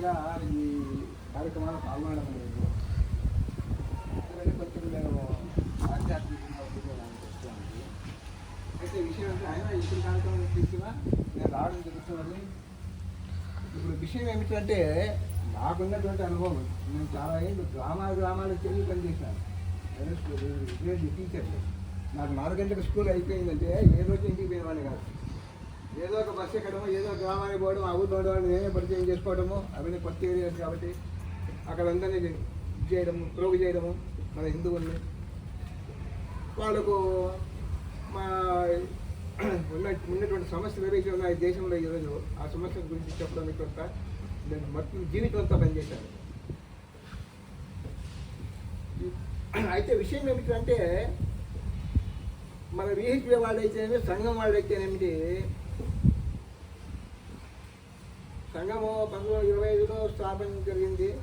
తర్వాత ఈ కార్యక్రమాలు పాల్గొనడం లేదు అందుకని కొంచెం నేను ఆధ్యాత్మికంగా వస్తున్నాను అయితే విషయం అంటే ఆయన ఇప్పుడు కార్యక్రమం తీసుకున్నా నేను రావడం జరుగుతున్నది ఇప్పుడు విషయం ఏమిటంటే నాకున్నటువంటి అనుభవం నేను చాలా ఏళ్ళు గ్రామాల గ్రామాలకు తిరిగి పనిచేశాను. టీచర్లు నాకు నాలుగు గంటలకు స్కూల్ అయిపోయిందంటే ఏ రోజు ఇంటికి పోయేవాడిని కాదు. ఏదో ఒక బస్సు ఎక్కడము ఏదో ఒక గ్రామానికి పోవడం ఆ ఊళ్ళో ఉండేవాడిని నేనే పరిచయం చేసుకోవడము అవన్నీ కొత్త ఏరియాస్ కాబట్టి అక్కడ అందరినీ ఇది చేయడము ప్రోగు చేయడము మన హిందువుల్ని. వాళ్ళకు మా ఉన్న ఉన్నటువంటి సమస్యలు ఏవైతే ఉన్నాయి దేశంలో ఈరోజు ఆ సమస్యల గురించి చెప్పడానికి కొంత నేను మొత్తం జీవితం అంతా పనిచేశాను. అయితే విషయం ఏమిటంటే మన విహెచ్పి వాళ్ళైతేనేమి సంఘం వాళ్ళైతేనేమిటి సంఘము పంతొమ్మిది వందల ఇరవై ఐదులో స్థాపన జరిగింది.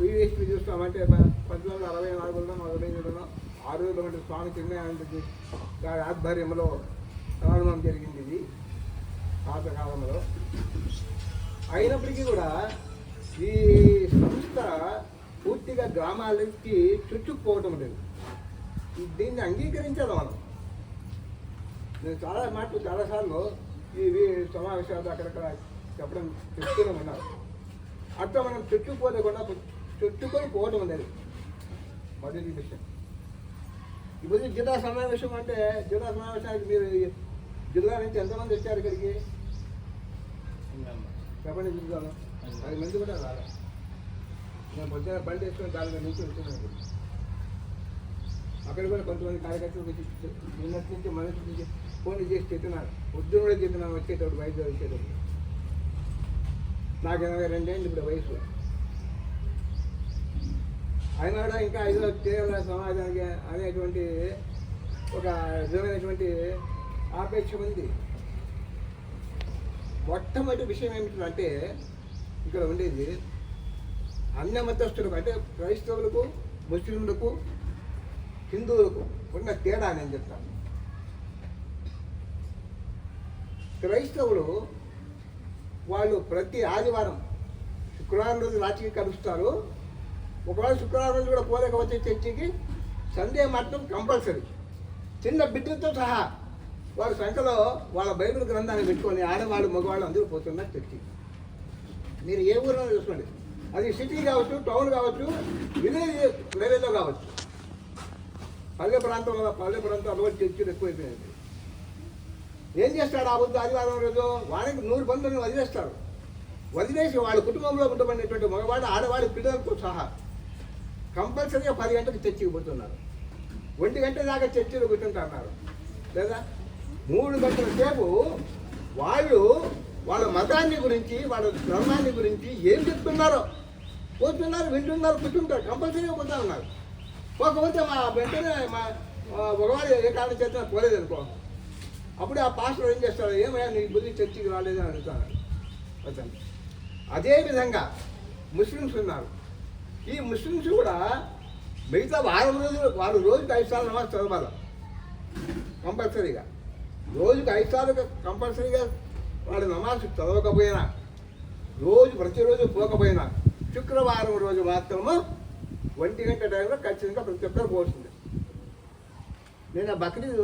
వివిఎస్పి చూస్తామంటే ప- పంతొమ్మిది వందల అరవై నాలుగులో మొదలైనలో ఆరు వందల స్వామి చిన్నది గారి ఆధ్వర్యంలో ప్రారంభం జరిగింది ఇది పాతకాలంలో అయినప్పటికీ కూడా ఈ సంస్థ పూర్తిగా గ్రామాలకి చుట్టుకుపోవటం లేదు. దీన్ని అంగీకరించాలి మనం. నేను చాలా మాటలు చాలాసార్లు ఇవి సమావేశాలు అక్కడక్కడ చెప్పడం చెప్తూనే ఉన్నారు అట్లా మనం చుట్టుకుపోలేకుండా చుట్టుకొని పోవటం లేదు మొదటి విషయం. ఇప్పుడు జిల్లా సమావేశం అంటే జిల్లా సమావేశానికి మీరు జిల్లా నుంచి ఎంతమంది వచ్చారు ఇక్కడికి? చెప్పండి జిల్లాలో. పది మంది కూడా రాలే. నేను పొద్దున బండి వేసుకొని దాని నుంచి వెళ్తున్నాను. అక్కడ కూడా కొంతమంది కార్యకర్తలు నిన్నటి నుంచి మొదటి నుంచి ఫోన్ చేసి చెప్తున్నారు పొద్దున కూడా చెప్తున్నాను వచ్చేటప్పుడు వయసు వచ్చేటప్పుడు. నాకు ఎనభై రెండేళ్ళు ఇప్పుడు వయసు. అయినా కూడా ఇంకా ఐదో తీవ్ర సమాజానికి అనేటువంటి ఒక నిజమైనటువంటి ఆపేక్ష ఉంది. మొట్టమొదటి విషయం ఏమిటంటే ఇక్కడ ఉండేది అన్య మతస్థులకు అంటే క్రైస్తవులకు ముస్లింలకు హిందువులకు ఉన్న తేడా నేను చెప్తాను. క్రైస్తవులు వాళ్ళు ప్రతి ఆదివారం శుక్రవారం రోజు రాత్రికి కలుస్తారు. ఒకవేళ శుక్రవారం రోజు కూడా పోలేకపోతే చర్చికి సండే మాత్రం కంపల్సరీ. చిన్న బిడ్డలతో సహా వాళ్ళ సంఖ్యలో వాళ్ళ బైబిల్ గ్రంథాన్ని పెట్టుకొని ఆడవాళ్ళు మగవాళ్ళు అందరూ పోతున్నారు చర్చి. మీరు ఏ ఊరిలో చూసుకోండి. అది సిటీ కావచ్చు టౌన్ కావచ్చు విలేజ్ లెవెల్లో కావచ్చు. పల్లె ప్రాంతంలో పల్లె ప్రాంతం అలవాటు చర్చలు ఎక్కువైపోయినాయి ఏం చేస్తాడు ఆ బుద్ధి ఆదివారం రోజు? వాడికి నూరు పనులను వదిలేస్తారు. వదిలేసి వాళ్ళ కుటుంబంలో ఉండబడినటువంటి మగవాడు ఆడవాడి పిల్లలతో సహా కంపల్సరీగా పది గంటలకు చర్చికి పోతున్నారు. ఒంటి గంట దాకా చర్చిలో కూర్చుంటున్నారు. లేదా? మూడు గంటల సేపు వాళ్ళు వాళ్ళ మతాన్ని గురించి వాళ్ళ ధర్మాన్ని గురించి ఏం చెప్తున్నారో పోతున్నారు వింటున్నారు కూర్చుంటారు. కంపల్సరీగా పోతా ఉన్నారు. పోకపోతే మా వెంటనే మా మా మగవాడు ఏ కారణం చేసినా పోలేదు అనుకో అప్పుడు ఆ పాస్టర్ ఏం చేస్తాడు? ఏమయ్యా నీ బుద్ధి చర్చికి రాలేదు అని అడుగుతాడు. అతను. అదేవిధంగా ముస్లిమ్స్ ఉన్నారు. ఈ ముస్లిమ్స్ కూడా మిగతా వారం రోజులు వారు రోజుకి ఐదు సార్లు నమాజ్ చదవాలి. కంపల్సరీగా. రోజుకి ఐదు సార్లు కంపల్సరీగా వాడు నమాజ్ చదవకపోయినా రోజు ప్రతిరోజు పోకపోయినా శుక్రవారం రోజు మాత్రము ఒంటి గంట టైంలో ఖచ్చితంగా ప్రతి ఒక్కరు పోతుంది నేను ఆ బక్రీద్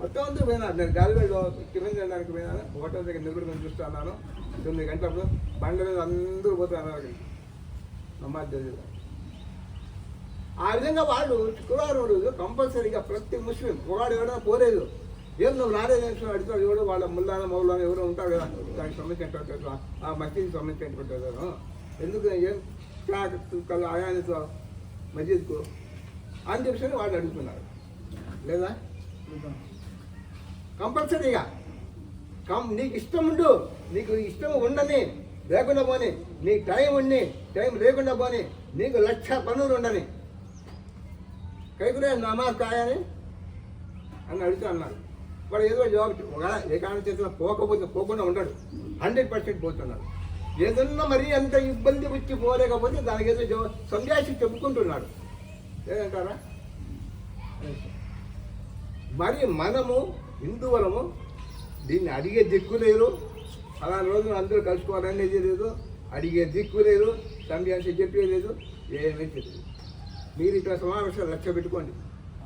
మొత్తం అందరూ పోయినా. నేను గాలిలో కిరణ్ చేయడానికి పోయినాను హోటల్ దగ్గర నిలబడి నేను చూస్తున్నాను తొమ్మిది గంటలప్పుడు బండ్ల మీద అందరూ పోతున్నారు అక్కడికి నమాజ్ ఆ విధంగా వాళ్ళు శుక్రవారం రోజు కంపల్సరీగా ప్రతి ముస్లిం ఒకవాడు ఎవరైనా పోలేదు. ఏం నువ్వు రాలేదు అని అడుగుతాడు ఎవడు? వాళ్ళ ముల్లాన మౌలాన ఎవరో ఉంటారు కదా. దానికి సంబంధించినటువంటి ఆ మసీద్కి సంబంధించినటువంటి ఎందుకు? ఏం కల్ ఆయానితో మసీద్కు? అని చెప్పి వాళ్ళు అడుగుతున్నారు. లేదా? కంపల్సరీగా. కం నీకు ఇష్టం ఉండు నీకు ఇష్టం ఉండని లేకుండా పోని నీకు టైం ఉండి టైం లేకుండా పోని నీకు లక్ష పనులు ఉండని. కైకురే నమాజ్ కాయని అని అడుగుతూ అన్నాడు. వాడు ఏదో జవాబు చెప్పు. ఒకవేళ ఏ కారణం చేసినా పోకపోతే పోకుండా ఉండడు. హండ్రెడ్ పర్సెంట్ పోతున్నాడు. ఏదన్నా మరీ అంత ఇబ్బంది వచ్చి పోలేకపోతే దానికి ఏదో జవా సంజాసి చెప్పుకుంటున్నాడు. ఏదంటారా? మరి మనము హిందువులము దీన్ని అడిగే దిక్కు లేరు అలాంటి రోజున అందరూ కలుసుకోవాలనేది లేదు అడిగే దిక్కు లేదు. తండ్రి అంటే చెప్పేది లేదు. ఏమీ తెలియదు మీరు ఇట్లా సమావేశాలు లక్ష్య పెట్టుకోండి.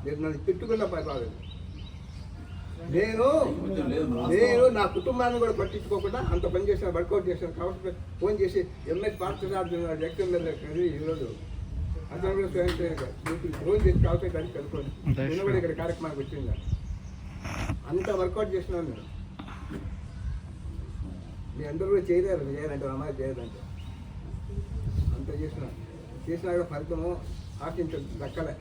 మీరు నన్ను తిట్టుకున్న పర్వాలేదు నేను నేను నా కుటుంబాన్ని కూడా పట్టించుకోకుండా అంత పని చేసిన వర్కౌట్ చేశాను కాబట్టి ఫోన్ చేసి ఎంఎస్ పార్థసారథి ఎక్కడ ఈరోజు కూడా స్వయం చేసి కనుక్కోండి. కూడా ఇక్కడ కార్యక్రమానికి వచ్చిందా? అంత వర్కౌట్ చేసినాను నేను. మీ అందరూ కూడా చేయలేరు. చేయాలంటే అమ్మాయి చేయదంటే. అంత చేసిన. చేసినా కూడా ఫలితము ఆశించ దక్కలే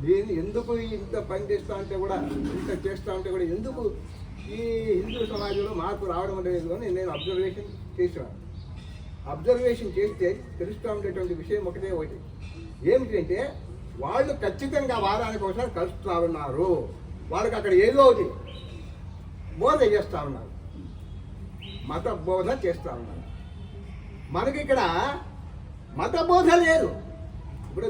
దీన్ని ఎందుకు ఇంత పని చేస్తా ఉంటే కూడా ఇంత చేస్తా ఉంటే కూడా ఎందుకు ఈ హిందూ సమాజంలో మార్పు రావడం లేదు అని నేను అబ్జర్వేషన్ చేసినాను అబ్జర్వేషన్ చేస్తే తెలుస్తూ ఉండేటువంటి విషయం ఒకటే ఒకటి. ఏమిటంటే వాళ్ళు ఖచ్చితంగా వారానికి ఒకసారి కలుస్తూ ఉన్నారు. వాళ్ళకి అక్కడ ఏదో ఒకటి బోధ చేస్తూ ఉన్నారు. మత బోధ చేస్తూ ఉన్నారు. మనకి ఇక్కడ మత బోధ లేదు. ఇప్పుడు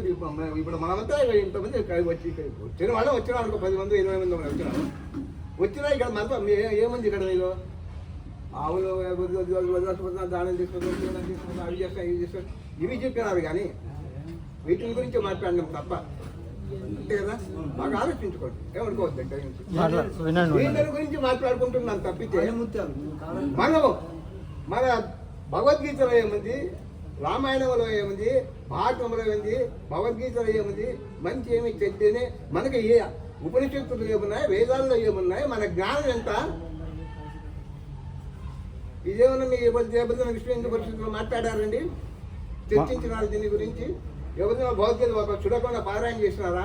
ఇప్పుడు మనమంతా ఇంతమంది వచ్చి వచ్చిన వాళ్ళు వచ్చిన అనుకో పది మంది ఇరవై మంది మంది వచ్చినా. ఇక్కడ మత ఏముంది ఇక్కడ మీరు ఆవులు దానం తీసుకుంటున్నా తీసుకుంటున్నా అవి చేస్తాం ఇవి చేస్తాం ఇవి చెప్పినారు కానీ వీటిని గురించి మాట్లాడినాం తప్ప. అంతే కదా? బాగా ఆలోచించుకోండి. ఏమనుకోవద్దు ఇక్కడ నుంచి. మాట్లా- వినండి వినండి. వీళ్ళ గురించి మాట్లాడుకుంటున్నాను తప్పితే మనము మన భగవద్గీతలో ఏముంది? రామాయణంలో ఏముంది? భారతంలో ఏముంది? భగవద్గీతలో ఏముంది? మంచి ఏమి చెడ్డని మనకి ఏ ఉపనిషత్తులు ఏమున్నాయి? వేదాల్లో ఏమున్నాయి? మన జ్ఞానం ఎంత? ఇదేమన్నా మీ దేవతన విశ్వ హిందూ పరిషత్తులో మాట్లాడారండి? చర్చించినారు దీని గురించి? ఒక చూడకుండా పారాయణ చేసినారా?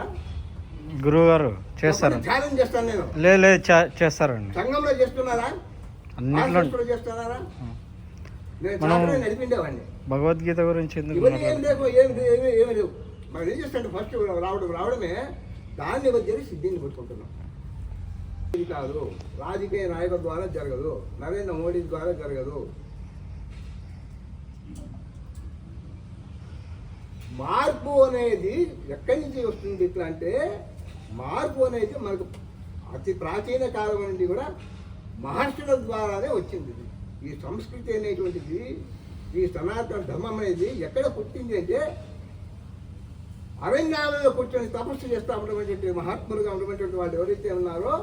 గురువు గారు చేస్తారు ఛాలెంజ్ చేస్తాను నేను. చేస్తారండి. సంఘంలో చేస్తున్నారా? అన్నిట్లో చేస్తున్నారా? మనం- నడిపిండేవాడిని. భగవద్గీత గురించి ఎందుకు ఏం లేవు ఏమి ఏమి ఏమి లేవు. మనం ఏం చేస్తుంటే ఫస్ట్ రావడం రావడమే దాన్ని వదిలి సిద్ధిని కొట్టుకుంటున్నాం ఇది కాదు రాజకీయ నాయకుల ద్వారా జరగదు నరేంద్ర మోడీ ద్వారా జరగదు. మార్పు అనేది ఎక్కడి నుంచి వస్తుంది ఇట్లా అంటే మార్పు అనేది మనకు అతి ప్రాచీన కాలం నుండి కూడా మహర్షుల ద్వారానే వచ్చింది ఈ సంస్కృతి అనేటువంటిది ఈ సనాతన ధర్మం అనేది ఎక్కడ పుట్టింది అంటే అరణ్యాలలో కూర్చొని తపస్సు చేస్తా ఉన్నటువంటి మహాత్ములుగా ఉన్నటువంటి వాళ్ళు ఎవరైతే ఉన్నారో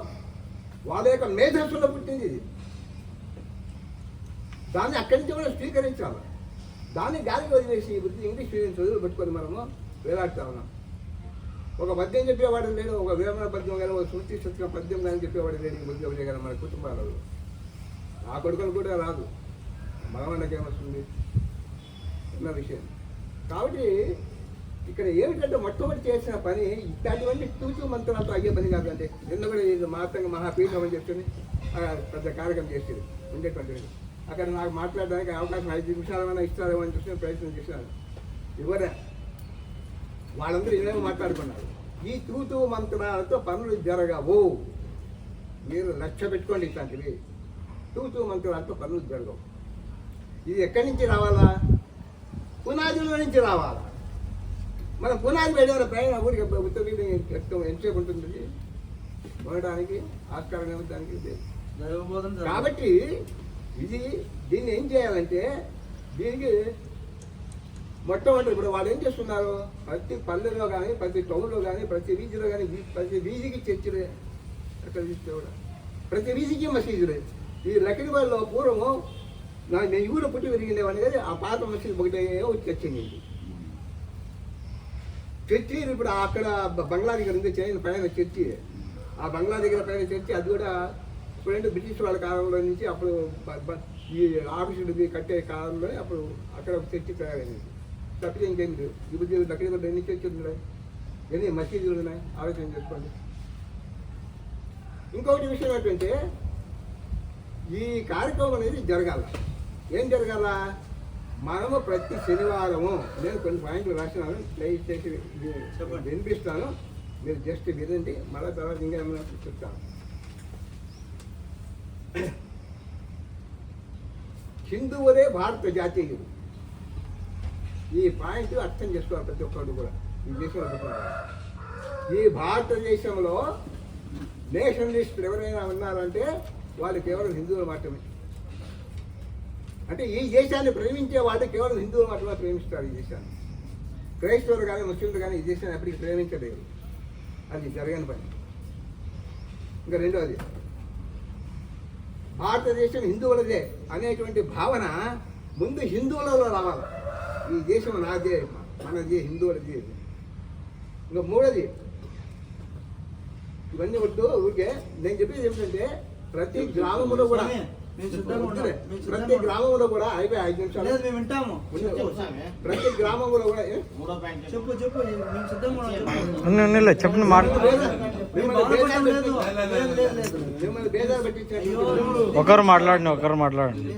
వాళ్ళ యొక్క మేధస్సులో పుట్టింది ఇది. దాన్ని అక్కడి నుంచి కూడా స్వీకరించాలి. దాన్ని గాలికి వదిలేసి వృత్తి ఇంగ్లీష్ మీడియం చదువులు పెట్టుకొని మనము వేలాడుతా ఉన్నాం. ఒక పద్యం చెప్పేవాడు లేడు ఒక వేమన పద్యం కానీ ఒక సృష్టి శతక పద్యం కానీ చెప్పేవాడు లేడు ఈ బుద్ధి ఒకటే కానీ మన కుటుంబాలలో. ఆ కొడుకులు కూడా రాదు. మనవన్నకి ఏమొస్తుంది ఉన్న విషయం. కాబట్టి ఇక్కడ ఏమిటంటే మొట్టమొదటి చేసిన పని ఇట్లాంటివన్నీ తూచు మంత్రాలతో అయ్యే పని కాదండి నిన్న కూడా ఇది మాతంగా మహాపీఠం అని చెప్తుంది పెద్ద కార్యక్రమం చేసేది. ఉండేటువంటి అక్కడ నాకు మాట్లాడడానికి అవకాశం ఐదు నిమిషాలమైనా ఇస్తారేమో అని చెప్పి ప్రయత్నం చేశాను. ఇవ్వరే వాళ్ళందరూ ఏమేమో మాట్లాడుకున్నారు. ఈ తూతు మంత్రాలతో పనులు జరగవు. మీరు లక్ష్య పెట్టుకోండి ఇట్లాంటివి. తూతు మంత్రాలతో పనులు జరగవు. ఇది ఎక్కడి నుంచి రావాలా? పునాదుల నుంచి రావాలా? మన పునాది వేయడం ప్రయాణ ఊరికి ఉత్తర ఎక్కువ ఎంతసేపు ఉంటుంది ఉండడానికి ఆస్కారం ఏమవుతానికి లేదు. కాబట్టి ఇది దీన్ని ఏం చేయాలంటే దీనికి మొట్టమొదటి ఇప్పుడు వాళ్ళు ఏం చేస్తున్నారు? ప్రతి పల్లెలో కానీ ప్రతి టౌన్లో కానీ ప్రతి వీధిలో కానీ ప్రతి వీధికి చర్చిలే ఎక్కడ చూస్తే కూడా ప్రతి వీధికి మసీదులే? ఈ లక్కడివాళ్ళలో పూర్వము నా నేను ఊరు పుట్టి పెరిగిండేవాడిని కానీ ఆ పాత మసీదు ఒకటే చర్చింది చర్చి ఇప్పుడు అక్కడ బంగ్లా దగ్గర ఉంది చైన పైన చర్చి. ఆ బంగ్లా దగ్గర పైన చర్చి అది కూడా ఇప్పుడంటే బ్రిటిష్ వాళ్ళ కాలంలో నుంచి అప్పుడు ఈ ఆఫీసులు కట్టే కాలంలో అప్పుడు అక్కడ ఒక చర్చి తయారైంది. తప్పితే ఇంకేం లేదు. ఇప్పుడు కూడా ఎన్ని చర్చిలు ఉన్నాయి? ఎన్ని మసీదులు ఉన్నాయి? ఆలోచన చేసుకోండి. ఇంకొకటి విషయం ఏంటంటే ఈ కార్యక్రమం అనేది జరగాల. ఏం జరగాల? మనము ప్రతి శనివారము నేను కొన్ని పాయింట్లు రాసినాను ప్లే చేసి వి- వినిపిస్తాను. మీరు జస్ట్ వినండి మళ్ళీ తర్వాత ఇంకా ఏమైనా చెప్తాను. హిందువులే భారత జాతీయులు. ఈ పాయింట్ అర్థం చేసుకోవాలి ప్రతి ఒక్కరు కూడా. ఈ దేశంలో ఈ భారతదేశంలో నేషనలిస్టులు ఎవరైనా ఉన్నారంటే వాళ్ళు కేవలం హిందువులు మాత్రమే అంటే ఈ దేశాన్ని ప్రేమించే వాళ్ళు కేవలం హిందువులు మాత్రమే ప్రేమిస్తారు ఈ దేశాన్ని. క్రైస్తవులు కానీ ముస్లింలు కానీ ఈ దేశాన్ని ఎప్పటికీ ప్రేమించలేరు. అది జరగని పని. ఇంకా రెండవది భారతదేశం హిందువులదే అనేటువంటి భావన ముందు హిందువులలో రావాలి. ఈ దేశం నాదే మనది హిందువులది. ఇంకా మూడోది ఇవన్నీ వద్దు ఊరికే నేను చెప్పేది ఏమిటంటే ప్రతి గ్రామంలో కూడా ప్రతి గ్రామంలో కూడా అయిపోయి ఐదు నిమిషాలు. మేము వింటాము. ప్రతి గ్రామంలో కూడా? చెప్పు చెప్పు మేము సిద్ధంగా చెప్పండి మాట ఒకరు మాట్లాడండి ఒకరు మాట్లాడండి.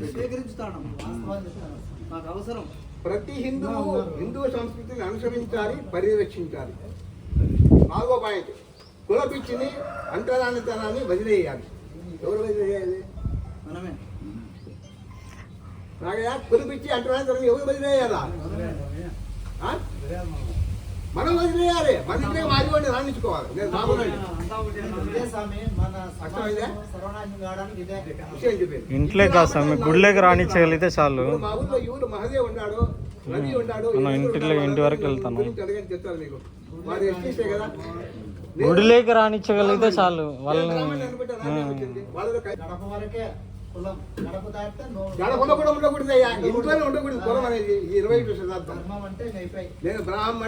అవసరం. ప్రతి హిందువు హిందూ సంస్కృతిని అనుసరించాలి పరిరక్షించాలి నాలుగో పాయింట్. కులపిచ్చిని అంతరానితనాన్ని వదిలేయాలి. ఎవరు వదిలేయాలి? మనమే. కులపిచ్చి అంటరానితనం ఎవరు వదిలేయాలా? మనం వదిలేయాలి. మన ఇంట్లో మాదిగోండి రాణించుకోవాలి. నేను బాగున్నాను ఇంట్లో కాదు స్వామి గుడిలోకి రానిచ్చగలిగితే చాలు. మా ఊర్లో ఎవరు మహదేవ్ ఉన్నాడు రవి ఇంటిలో-? ఇంటి వరకు వెళ్తాను. గురించి అడగని చెప్తాను మీకు. వాడు ఎస్టీసే కదా? నేను- గుడిలోకి రానిచ్చగలిగితే చాలు. వాళ్ళని గడపలో కూడా ఉండకూడదు అయ్యా. ఇంట్లోనే ఉండకూడదు కులం అనేది. ఇరవై నేను బ్రాహ్మణ